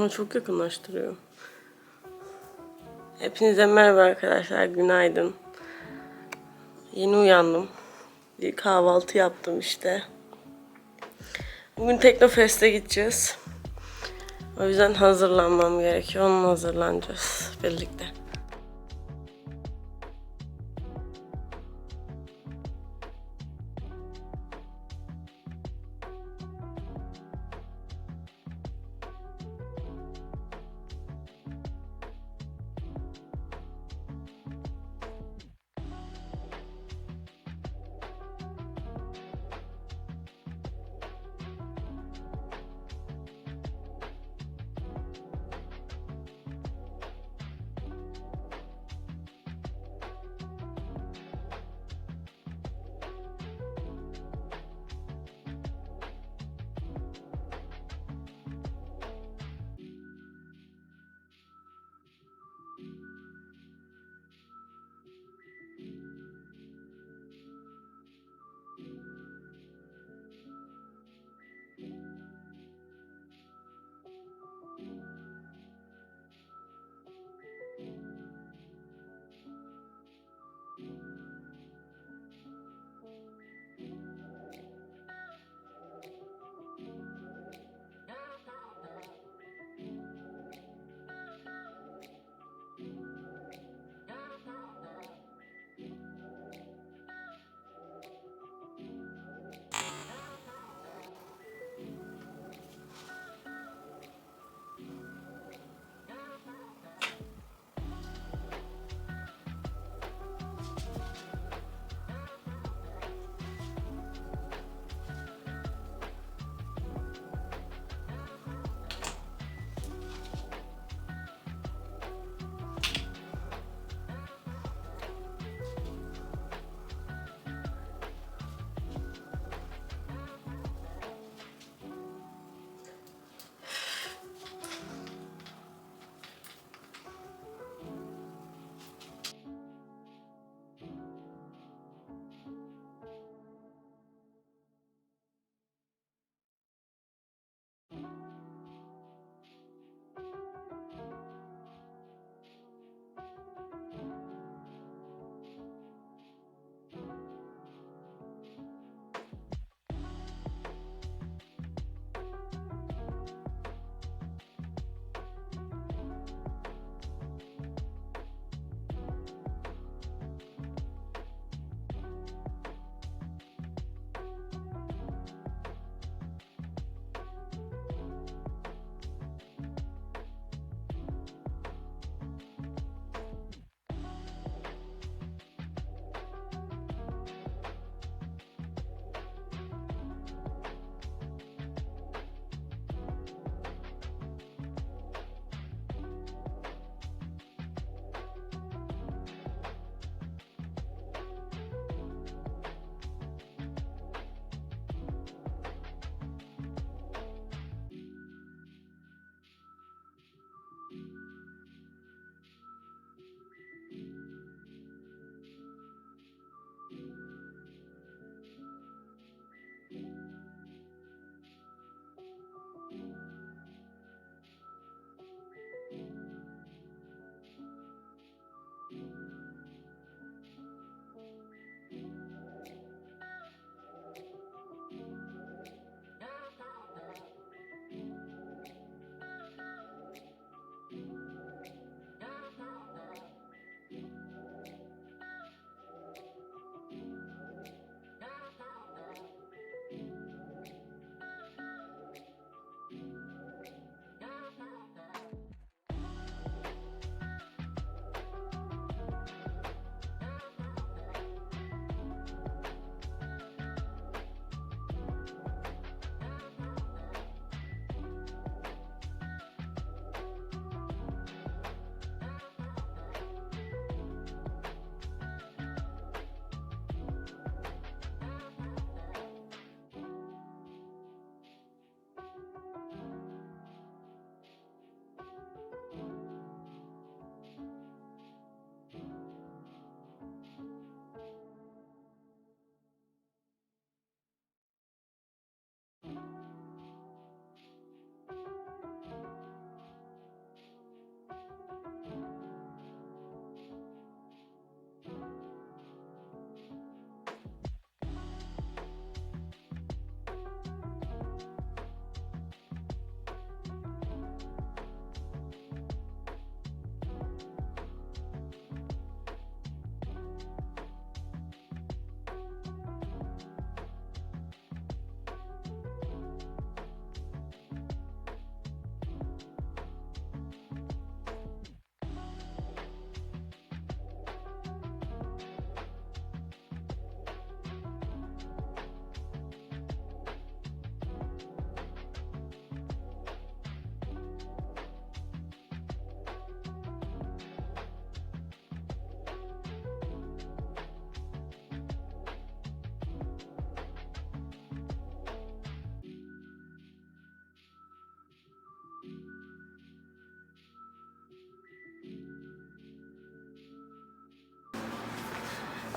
Ama çok yakınlaştırıyor. Hepinize merhaba arkadaşlar. Günaydın. Yeni uyandım. Bir kahvaltı yaptım işte. Bugün Teknofest'e gideceğiz. O yüzden hazırlanmam gerekiyor. Onunla hazırlanacağız birlikte.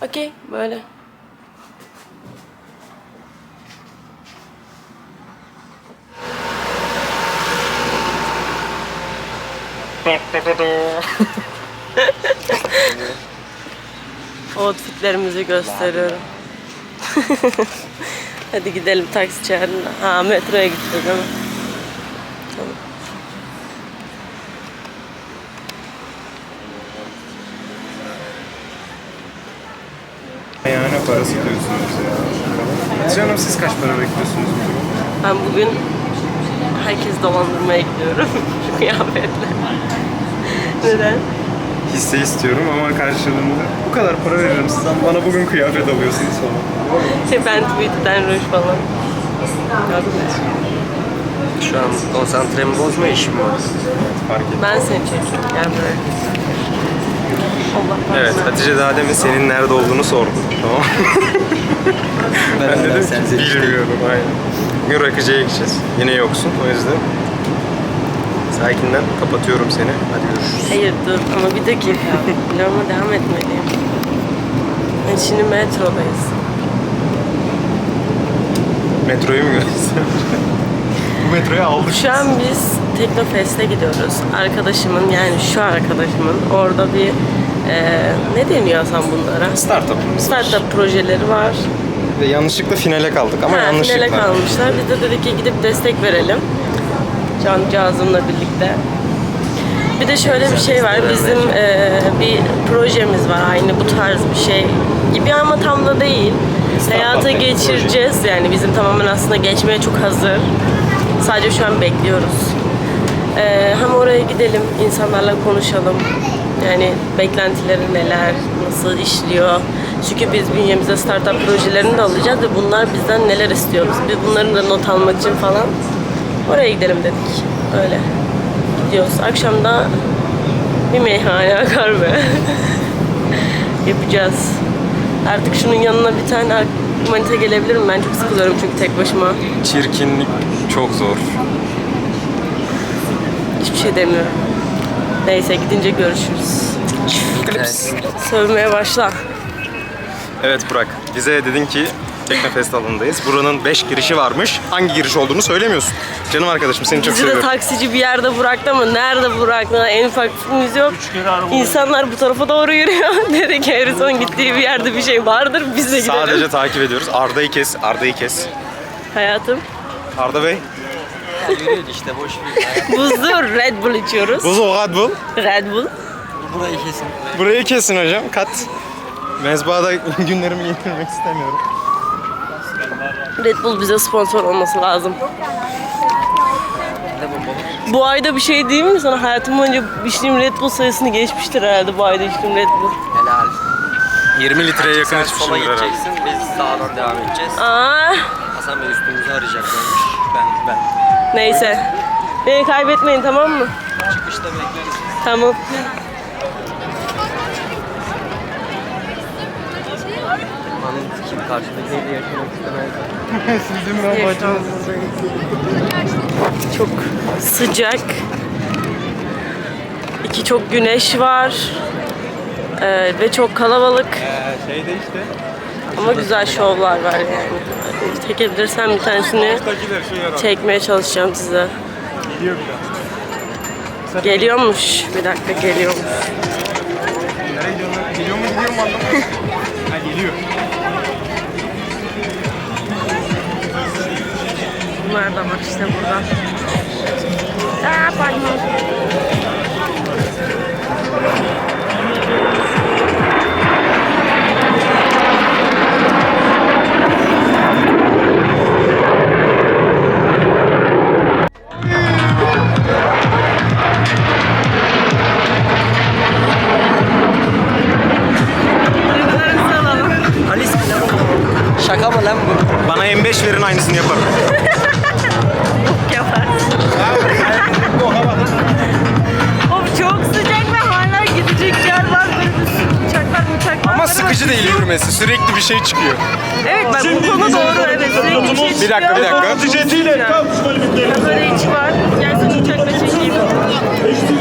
Okey böyle. Outfitlerimizi gösteriyorum. Hadi gidelim taksi çağırın. Ha metroya gideceğiz ama. Tamam. Yani parası diyorsunuz ya. Canım siz kaç para bekliyorsunuz? Ben bugün herkes dolandırmaya gidiyorum. Şu kıyafetle. Neden? Hisse istiyorum ama karşılığında bu kadar para veririm sizden bana bugün kıyafet alıyorsunuz falan. Şey ben Twitter'den ruj falan. Yok be. Şu an konsantremi bozma işim var. Fark ettim. Ben seni çekiyorum. Gel buraya. Allah Evet Hatice daha demin senin nerede olduğunu sordu. Tamam. ben dedim ki bilmiyorum aynen. Bugün Rakıcı'ya gideceğiz. Yine yoksun o yüzden. Sakinden kapatıyorum seni. Hadi görüşürüz. Hayır dur ama bir dakika. Vloguma devam etmeliyim. Ben şimdi metrodayız. Metroyu mu göstereceğim? Bu metroyu aldık. Şu an biz Teknofest'e gidiyoruz. Arkadaşımın yani şu arkadaşımın orada bir eee ne deniyor Hasan bunlara? Startup. Startup projeleri var. Ve yanlışlıkla finale kaldık ama Ha, yanlışlıkla. finale kalmışlar. Biz de dedik ki gidip destek verelim. Cancağızımla birlikte. Bir de şöyle bir şey var. Bizim eee, bir projemiz var. Aynı bu tarz bir şey gibi ama tam da değil. Hayata geçireceğiz. Yani bizim tamamen aslında geçmeye çok hazır. Sadece şu an bekliyoruz. Eee hem oraya gidelim, insanlarla konuşalım. Yani beklentileri neler, nasıl işliyor. Çünkü biz bünyemize startup projelerini de alacağız ve bunlar bizden neler istiyoruz. Biz bunların da not almak için falan oraya gidelim dedik. Öyle. Gidiyoruz. Akşam da bir meyhane akar be. Yapacağız. Artık şunun yanına bir tane manita gelebilir mi? Ben çok sıkılıyorum çünkü tek başıma. Çirkinlik çok zor. Hiçbir şey demiyorum. Neyse gidince görüşürüz. Klips. Sövmeye başla. Evet Burak, bize dedin ki Teknofest alanındayız. Buranın 5 girişi varmış. Hangi giriş olduğunu söylemiyorsun. Canım arkadaşım seni çok Bizi de seviyorum. taksici bir yerde bıraktı ama nerede bıraktı? En ufak fikrimiz yok. İnsanlar bu tarafa doğru yürüyor. Dedi ki en son gittiği bir yerde bir şey vardır. Biz de gidelim. Sadece takip ediyoruz. Arda'yı kes, Arda'yı kes. Hayatım. Arda Bey, Yürüyordu işte boş ver. Buzlu Red Bull içiyoruz. buzu Red Bull. Red Bull. Burayı kesin. Burayı kesin hocam, kat. Mezbahada günlerimi geçirmek istemiyorum. Red Bull bize sponsor olması lazım. Ne? Bu ayda bir şey değil mi sana? Hayatım boyunca içtiğim Red Bull sayısını geçmiştir herhalde bu ayda içtiğim Red Bull. Helal. 20 litreye yakın Sen sola içmişimdir herhalde. gideceksin, biz sağdan devam edeceğiz. Aa, Hasan Bey üstümüzü arayacaklarmış. Ben, ben. Neyse. Beni kaybetmeyin tamam mı? Çıkışta bekleriz. Tamam. Anın kim karşıdakiyle yaşamak istemez. Çok sıcak. İki çok güneş var. Ee, ve çok kalabalık. Ee, şeyde işte. Ama güzel şovlar var yani. Çekebilirsem bir tanesini çekmeye çalışacağım size. Geliyor biraz. Geliyormuş. Bir dakika geliyormuş. Nereye gidiyorsun? Geliyor mu gidiyor mu anlamadım. ha geliyor. Bunlar da var işte burada. Aa, pardon. Aynısını yaparım. yapar. Of çok sıcak ve hala gidecek yer var. Böyle bir sürü uçaklar uçaklar. Ama var sıkıcı değil yürümesi. Sürekli bir şey çıkıyor. Evet bak bu konu doğru evet. Sürekli bir şey Bir dakika bir dakika. Ya Böyle içi var. Gel seni uçakla çekeyim.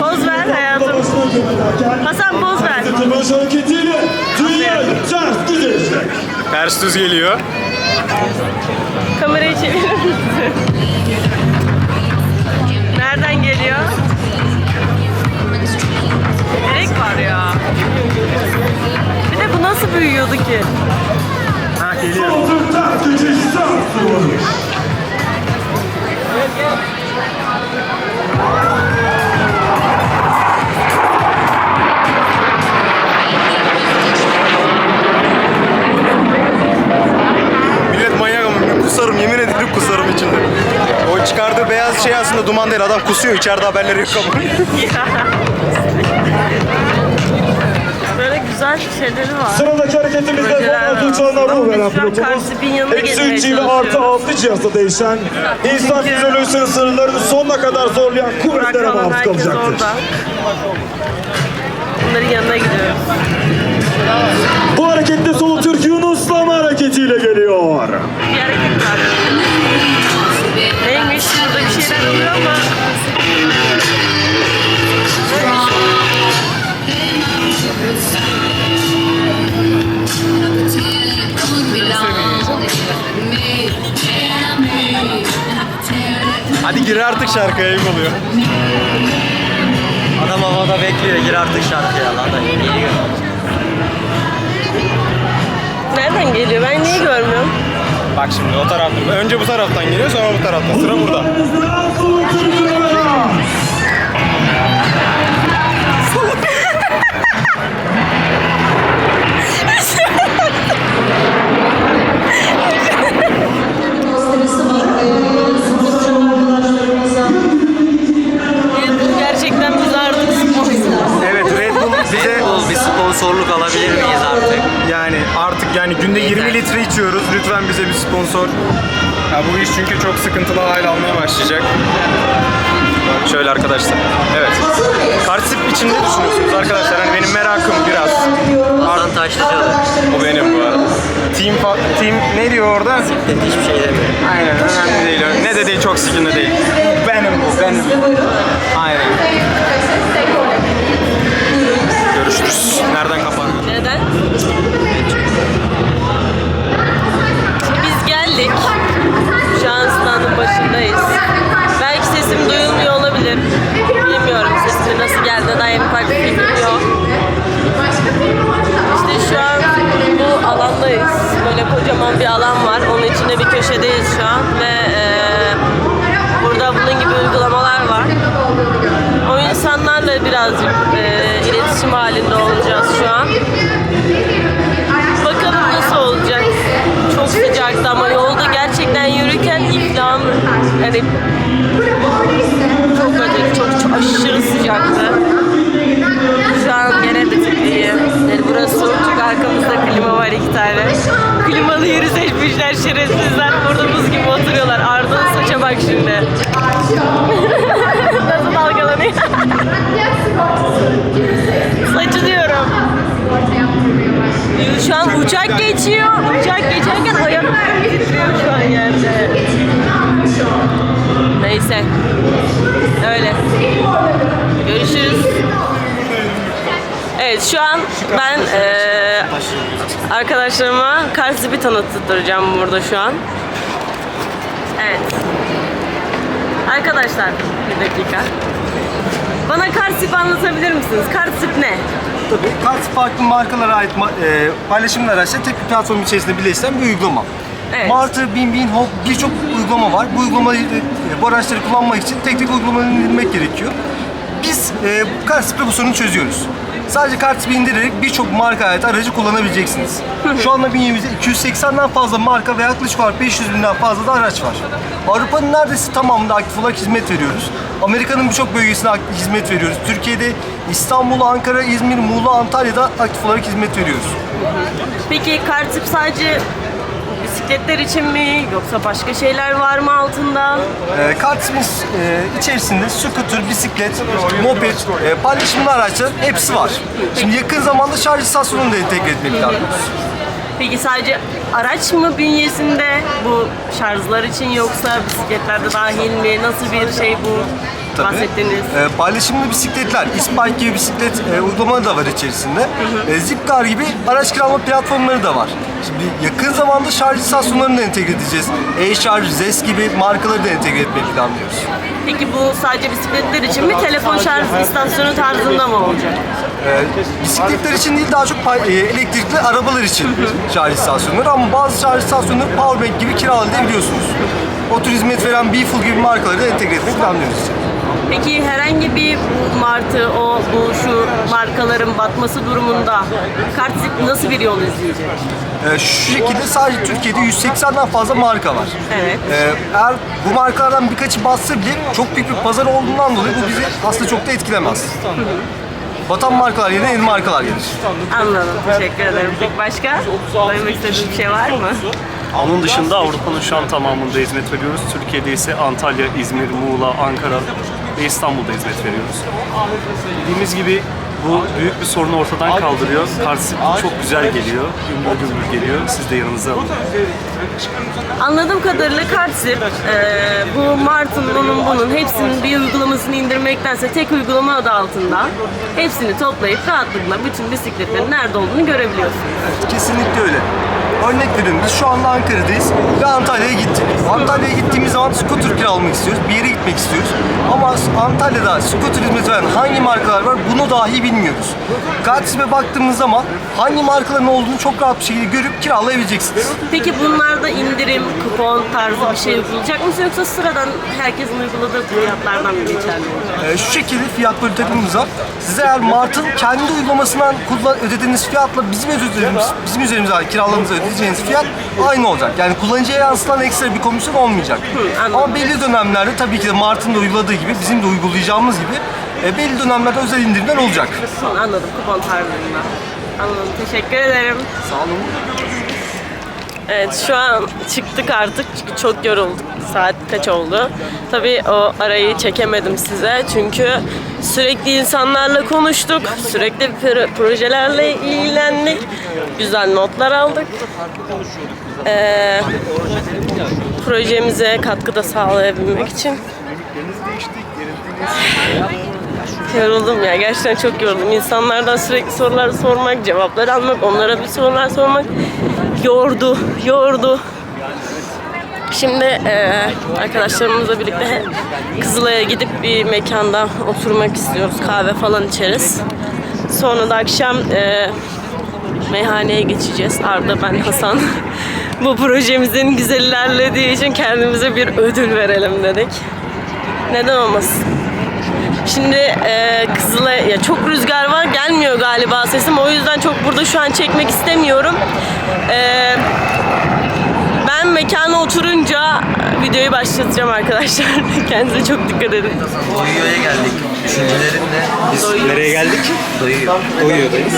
Poz ver hayatım. Hasan poz ver. Ters düz geliyor. Kamerayı çevirir misin? Nereden geliyor? Direkt var ya. Bir de bu nasıl büyüyordu ki? Ha geliyor. Kusarım yemin ederim kusarım içinde. O çıkardığı beyaz şey aslında duman değil adam kusuyor içeride haberleri yok ama. Böyle güzel şeyleri var. Sıradaki hareketimizde Uçanlar aslında. Ruh veren pilotumuz. Eksi gezmeye 3 ile artı çalışıyoruz. 6 cihazda değişen, insan fizyolojisinin sınırlarını sonuna kadar zorlayan kuvvetlere maruz kalacaktır. orada. Bunların yanına gidiyoruz. Bu harekette Yunuslama hareketiyle geliyor. Bir hareket var. Neymiş? Burada bir şeyler oluyor ama. Hadi gir artık şarkıya ayıp oluyor. Adam havada bekliyor. Gir artık şarkıya lan. Hadi geliyor. Geliyor? Ben niye görmüyorum? Bak şimdi o taraftan. Önce bu taraftan geliyor sonra bu taraftan. Sıra burada. Bir alan var. Onun içinde bir köşedeyiz şu an ve eee, burada bunun gibi uygulamalar var. O insanlarla birazcık eee, iletişim halinde olacağız şu an. Bakalım nasıl olacak. Çok sıcaktı ama yolda gerçekten yürürken iflam hani çok acayip, çok, çok aşırı sıcaktı. Şu an gene bir tık iyi. Yani burası soğuk çünkü arkamızda klima var iki tane. Klimalı yeri seçmişler şerefsizler. Burada buz gibi oturuyorlar. Arda'nın saça bak şimdi. Nasıl dalgalanıyor? Saçı diyorum. Şu an uçak geçiyor. Uçak geçerken ayaklarım titriyor şu an yerde. Neyse. Öyle. Görüşürüz. Evet şu an ben eee arkadaşlarıma Kartsip'i tanıttıracağım burada şu an. Evet. Arkadaşlar bir dakika. Bana Kartsip'i anlatabilir misiniz? Kartsip ne? Tabii. Kart farklı markalara ait e, paylaşımlı araçlar tek bir platform içerisinde birleştiren bir uygulama. Evet. Martı, Bin Bin, Hop birçok uygulama var. Bu uygulamayı, e, bu araçları kullanmak için tek tek uygulamaları indirmek gerekiyor. Biz e, Kartsp'le bu sorunu çözüyoruz. Sadece Kartsp'i indirerek birçok marka ait aracı kullanabileceksiniz. Şu anda bünyemizde 280'den fazla marka ve yaklaşık olarak 500 binden fazla da araç var. Avrupa'nın neredeyse tamamında aktif olarak hizmet veriyoruz. Amerika'nın birçok bölgesine hizmet veriyoruz. Türkiye'de İstanbul, Ankara, İzmir, Muğla, Antalya'da aktif olarak hizmet veriyoruz. Peki Kartsip sadece bisikletler için mi yoksa başka şeyler var mı altında? E, Kartimiz e, içerisinde scooter, bisiklet, moped, e, paylaşımlı araçlar hepsi var. Şimdi yakın zamanda şarj istasyonunu da entegre etmeyi planlıyoruz. Peki sadece araç mı bünyesinde bu şarjlar için yoksa bisikletlerde dahil mi? Nasıl bir şey bu Tabii. bahsettiğiniz? Ee, paylaşımlı bisikletler, İspike gibi bisiklet e, uygulamaları da var içerisinde. E, Zipcar gibi araç kiralama platformları da var. Şimdi yakın zamanda şarj istasyonlarını da entegre edeceğiz. E-Charge, ZES gibi markaları da entegre etmeyi planlıyoruz. Peki bu sadece bisikletler için mi? Telefon şarj istasyonu tarzında mı olacak? E, bisikletler için değil daha çok pay- e, elektrikli arabalar için şarj istasyonları ama bazı şarj istasyonları powerbank gibi kiralayabiliyorsunuz. O tür hizmet veren Beeful gibi markaları da entegre etmeyi planlıyoruz. Peki herhangi bir martı, o bu şu markaların batması durumunda Kartzip nasıl bir yol izleyecek? E, şu şekilde sadece Türkiye'de 180'den fazla marka var. Evet. Ee, eğer bu markalardan birkaçı bassa bile çok büyük bir pazar olduğundan dolayı bu bizi aslında çok da etkilemez. Batan markalar yerine yeni markalar gelir. Anladım. Teşekkür ederim. Peki başka? Söylemek istediğiniz bir şey var mı? Onun dışında Avrupa'nın şu an tamamında hizmet veriyoruz. Türkiye'de ise Antalya, İzmir, Muğla, Ankara ve İstanbul'da hizmet veriyoruz. Dediğimiz gibi bu büyük bir sorunu ortadan kaldırıyor. Karşı çok güzel geliyor, gümbür gümbür geliyor. Siz de yanınıza alın. Anladığım kadarıyla Kartzip eee bu Mart'ın, onun, bunun hepsinin bir uygulamasını indirmektense tek uygulama adı altında hepsini toplayıp rahatlıkla bütün bisikletlerin nerede olduğunu görebiliyorsunuz. Kesinlikle öyle. Örnek veriyorum biz şu anda Ankara'dayız ve Antalya'ya gittik. Antalya'ya gittiğimiz zaman scooter kiralamak istiyoruz, bir yere gitmek istiyoruz. Ama Antalya'da scooter hizmeti veren hangi markalar var bunu dahi bilmiyoruz. Kartisime baktığımız zaman hangi markaların olduğunu çok rahat bir şekilde görüp kiralayabileceksiniz. Peki bunlarda indirim, kupon tarzı bir şey uygulayacak mısınız yoksa sıradan herkesin uyguladığı fiyatlardan mı geçerli? Ee, şu şekilde fiyat politikamız var. Size eğer Mart'ın kendi uygulamasından kullan ödediğiniz fiyatla bizim ödediğimiz, bizim üzerimize kiralamanıza ödeyeceğiniz fiyat aynı olacak. Yani kullanıcıya yansıtan ekstra bir komisyon olmayacak. anladım. Ama belli dönemlerde tabii ki de Mart'ın da uyguladığı gibi bizim de uygulayacağımız gibi e, belli dönemlerde özel indirimler olacak. Anladım kupon tarzında. Anladım. Teşekkür ederim. Sağ olun. Evet şu an çıktık artık çünkü çok yorulduk. Saat kaç oldu? Tabii o arayı çekemedim size çünkü sürekli insanlarla konuştuk. Sürekli pro- projelerle ilgilendik. Güzel notlar aldık. Ee, projemize katkıda sağlayabilmek için Yoruldum ya gerçekten çok yoruldum. İnsanlardan sürekli sorular sormak, cevaplar almak, onlara bir sorular sormak yordu, yordu. Şimdi eee, arkadaşlarımızla birlikte Kızılay'a gidip bir mekanda oturmak istiyoruz. Kahve falan içeriz. Sonra da akşam eee, meyhaneye geçeceğiz. Arda, ben, Hasan. Bu projemizin güzel ilerlediği için kendimize bir ödül verelim dedik. Neden olmasın? Şimdi e, Kızılay ya çok rüzgar var gelmiyor galiba sesim o yüzden çok burada şu an çekmek istemiyorum. E, ben mekana oturunca videoyu başlatacağım arkadaşlar. Kendinize çok dikkat edin. Doyuyor'ya geldik. Düşüncelerinle biz Nereye geldik? doyuyor. Doyuyor'dayız.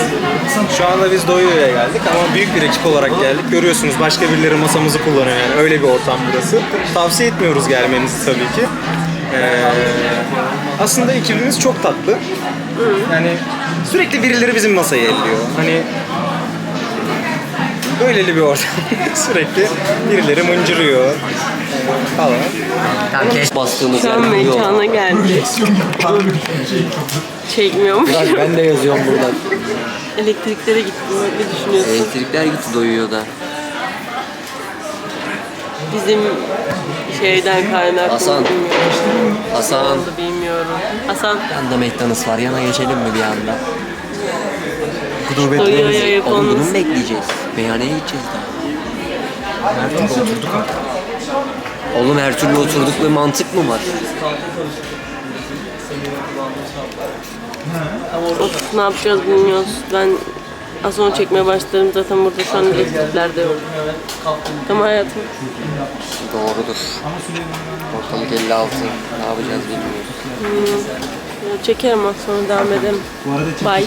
Şu anda biz Doyuyor'ya geldik ama büyük bir ekip olarak geldik. Görüyorsunuz başka birileri masamızı kullanıyor yani öyle bir ortam burası. Tavsiye etmiyoruz gelmenizi tabii ki. Ee, aslında ekibimiz çok tatlı. Yani sürekli birileri bizim masayı elliyor. Hani böyleli bir ortam. sürekli birileri mıncırıyor falan. Tam keş bastığımız Şu an mekana geldik. Çekmiyormuş. Ben de yazıyorum buradan. Elektriklere gitti. Ne düşünüyorsun? Elektrikler gitti Doyuyor'da. Bizim şeyden kaynaklı. Hasan. Bilmiyorum. Hasan. Oldu bilmiyorum. Hasan Yanda McDonald's var. Yana geçelim mi bir anda? Oğlum bunu yapalım. mu bekleyeceğiz? Meyhaneye gideceğiz daha. Her türlü oturduk artık. Oğlum her türlü oturduk bir mantık mı var? Of ne yapacağız bilmiyoruz. Ben az sonra çekmeye başlarım zaten burada şu an elektrikler de yok. Tamam hayatım. Doğrudur. Ortalık 56. Ne yapacağız bilmiyoruz. Ya Çekerim az sonra devam edelim. Bye.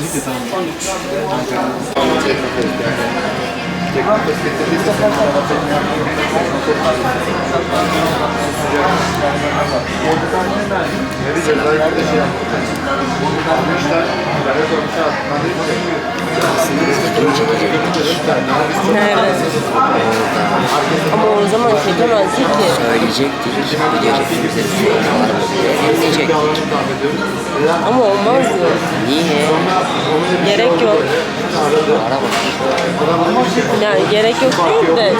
Nerede? Ama o zaman çekemezdik ki. Söyleyecektik. Diye dinleyecektik. Ama olmazdı. Niye? Gerek yok. Aramamış. Yani gerek yok değil de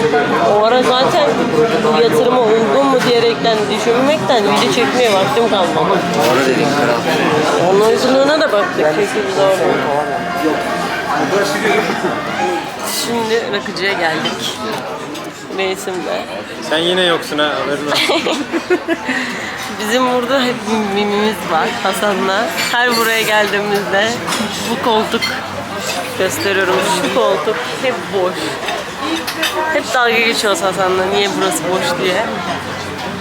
o ara zaten bu yatırıma uygun mu diyerekten düşünmekten video çekmeye vaktim kalmadı. Doğru dedin kral. Onun uygunluğuna da baktık çünkü biz orada. Şimdi rakıcıya geldik. Reisimle. Sen yine yoksun ha haberin olsun. Bizim burada hep mimimiz var Hasan'la. Her buraya geldiğimizde bu koltuk gösteriyorum. Şu koltuk hep boş. Hep dalga geçiyoruz Hasan'la niye burası boş diye.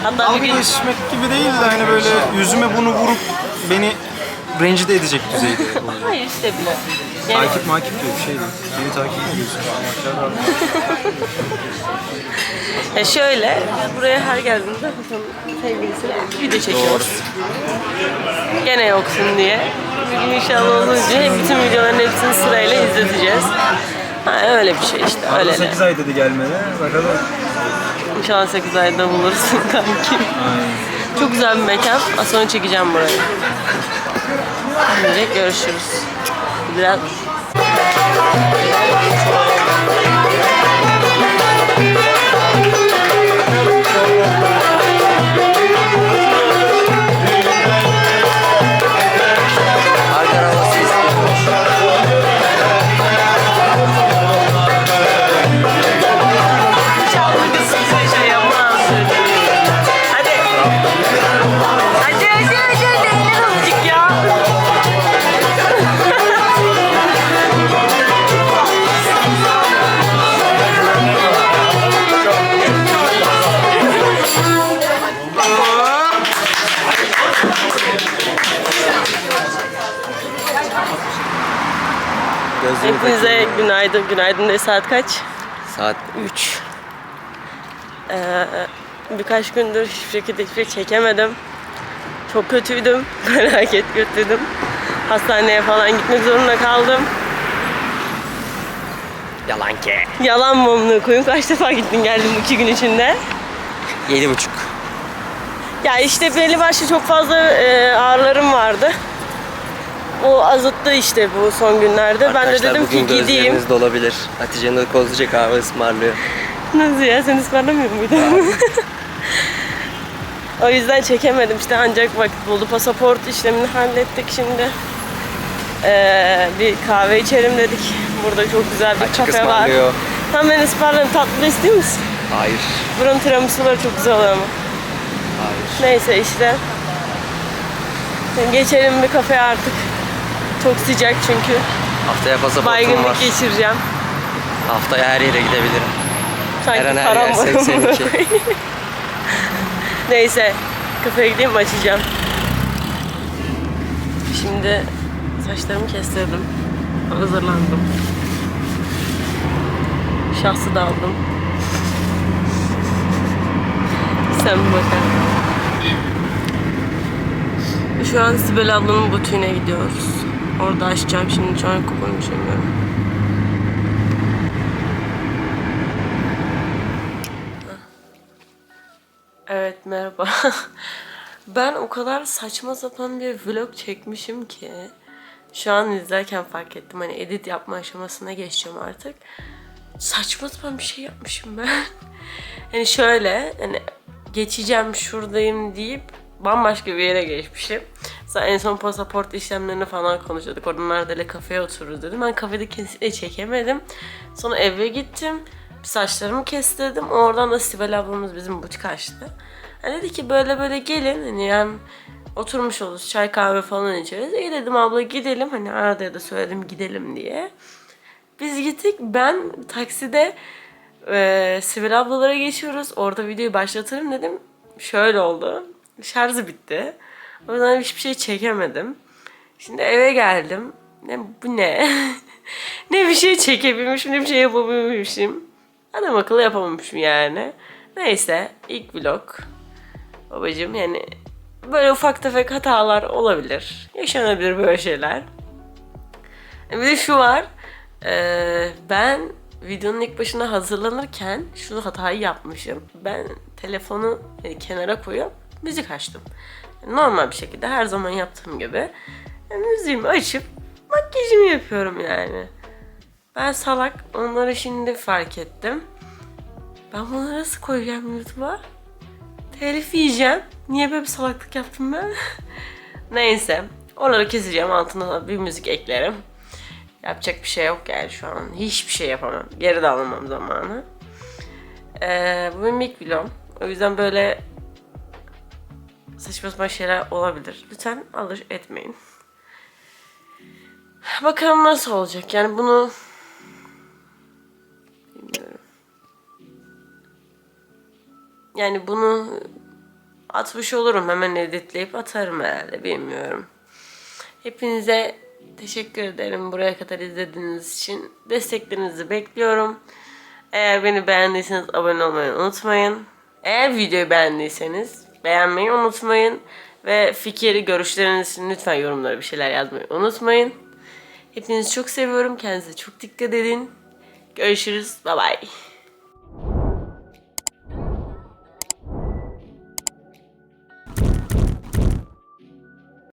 Hatta Dalga bir gün geçmek gibi değil de hani böyle yüzüme bunu vurup beni rencide edecek düzeyde. hayır işte bile. Takip makip diyor bir şey değil. Beni takip mi ediyorsun? ya şöyle buraya her geldiğimde Hasan'ın sevgilisiyle video çekiyoruz. Gene yoksun diye. Bir gün inşallah olunca hep bütün videoların hepsini sırayla izleteceğiz. Ha, öyle bir şey işte. Öyle. 8 ay dedi gelmene. Bakalım. İnşallah 8 ayda bulursun kanki. Çok güzel bir mekan. Az sonra çekeceğim burayı. Şimdi görüşürüz. Biraz Gözlüğümü Hepinize takayım. günaydın. Günaydın de saat kaç? Saat 3. Ee, birkaç gündür hiçbir şekilde hiçbir şey çekemedim. Çok kötüydüm. Felaket kötüydüm. Hastaneye falan gitmek zorunda kaldım. yalan ki. Yalan mı amına koyayım? Kaç defa gittin geldin bu iki gün içinde? Yedi buçuk. Ya işte belli başlı çok fazla e, ağrılarım vardı. O azıttı işte bu son günlerde. ben de Arkadaşlar dedim bugün ki gideyim. gözleriniz dolabilir. Hatice'nin de kozluca kahve ısmarlıyor. Nasıl ya? Sen ısmarlamıyor muydun? o yüzden çekemedim işte ancak vakit buldu. Pasaport işlemini hallettik şimdi. Ee, bir kahve içelim dedik. Burada çok güzel bir Açık kafe var. Tam ben ısmarlarım. Tatlı istiyor musun? Hayır. Buranın tiramisuları çok güzel oluyor ama. Hayır. Neyse işte. Geçelim bir kafeye artık. Çok sıcak çünkü. Haftaya pasaportum Baygınlık var. geçireceğim. Haftaya her yere gidebilirim. Sanki Her an her yer var. 82. Neyse kafeye gideyim açacağım. Şimdi saçlarımı kestirdim. Hazırlandım. Şahsı da aldım. Sen bir bakar. Şu an Sibel ablanın butiğine gidiyoruz. Orada açacağım şimdi şu an konuşamıyorum. Evet merhaba. Ben o kadar saçma sapan bir vlog çekmişim ki şu an izlerken fark ettim. Hani edit yapma aşamasına geçeceğim artık. Saçma sapan bir şey yapmışım ben. Hani şöyle hani geçeceğim şuradayım deyip bambaşka bir yere geçmişim. Mesela en son pasaport işlemlerini falan konuşuyorduk. Orada neredeyse kafeye otururuz dedim. Ben kafede kesinlikle çekemedim. Sonra eve gittim. Saçlarımı kestirdim. Oradan da Sibel ablamız bizim butik açtı. Yani dedi ki böyle böyle gelin. Hani yani oturmuş oluruz. Çay kahve falan içeriz. İyi dedim abla gidelim. Hani arada da söyledim gidelim diye. Biz gittik. Ben takside e, Sibel ablalara geçiyoruz. Orada videoyu başlatırım dedim. Şöyle oldu. Şarjı bitti. O yüzden hiçbir şey çekemedim. Şimdi eve geldim. Ne, bu ne? ne bir şey çekebilmişim ne bir şey yapabilmişim. Adam akıllı yapamamışım yani. Neyse ilk vlog. Babacım yani böyle ufak tefek hatalar olabilir. Yaşanabilir böyle şeyler. Bir de şu var. eee, ben videonun ilk başına hazırlanırken şu hatayı yapmışım. Ben telefonu e, kenara koyup müzik açtım. Normal bir şekilde her zaman yaptığım gibi. e, müziğimi açıp makyajımı yapıyorum yani. Ben salak onları şimdi fark ettim. Ben bunları nasıl koyacağım YouTube'a? Telif yiyeceğim. Niye böyle bir salaklık yaptım ben? Neyse. Oraları keseceğim. Altına bir müzik eklerim. Yapacak bir şey yok yani şu an. Hiçbir şey yapamam. Geri de alamam zamanı. Ee, bu benim ilk vlogum. O yüzden böyle saçma sapan şeyler olabilir. Lütfen alış etmeyin. Bakalım nasıl olacak. Yani bunu bilmiyorum. Yani bunu atmış olurum. Hemen editleyip atarım herhalde. Bilmiyorum. Hepinize teşekkür ederim buraya kadar izlediğiniz için. Desteklerinizi bekliyorum. Eğer beni beğendiyseniz abone olmayı unutmayın. Eğer videoyu beğendiyseniz beğenmeyi unutmayın. Ve fikir, görüşleriniz için lütfen yorumlara bir şeyler yazmayı unutmayın. Hepinizi çok seviyorum. Kendinize çok dikkat edin. Görüşürüz. Bye bye.